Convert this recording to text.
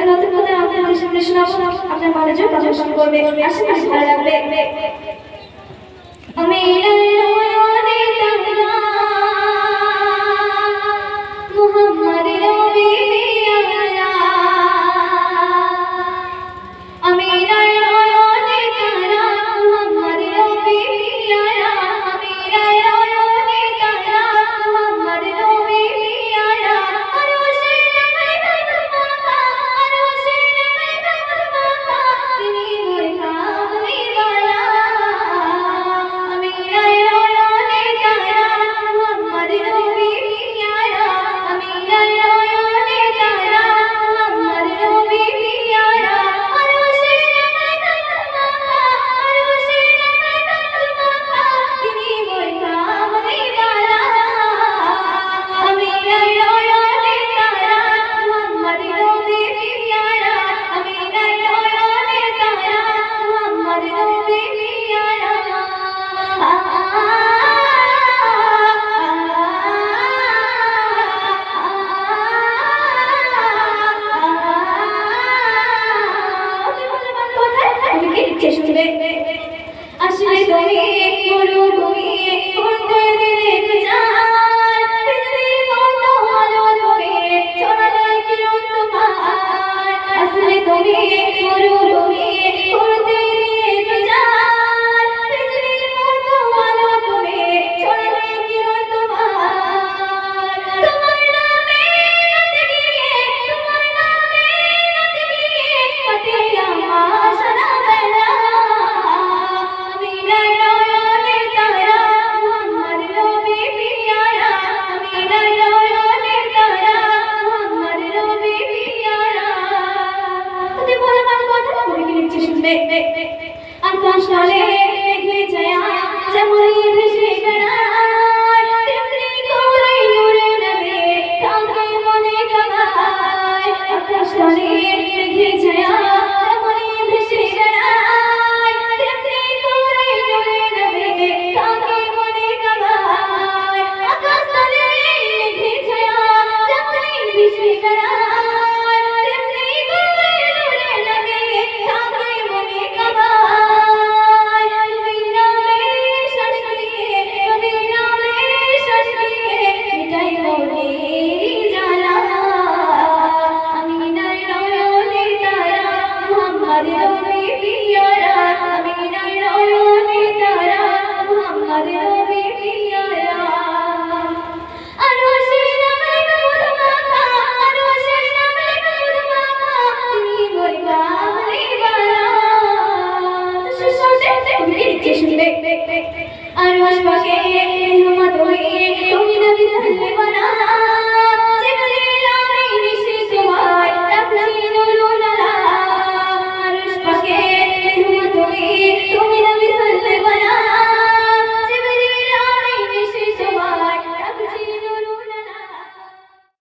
রাতের কথা আপনাদের সামনে শোনাবো আপনার মানুষজন প্রদর্শন করবে আশা করি ভালো লাগবে। আমি keşfine মোহাম্মদ নবী পিয়ারা আমিনার নয়নে তারা মোহাম্মদ নবী পিয়ারা আর আশপাশে মেহমত হয়ে তুমি নবী সাল্লাল্লাহু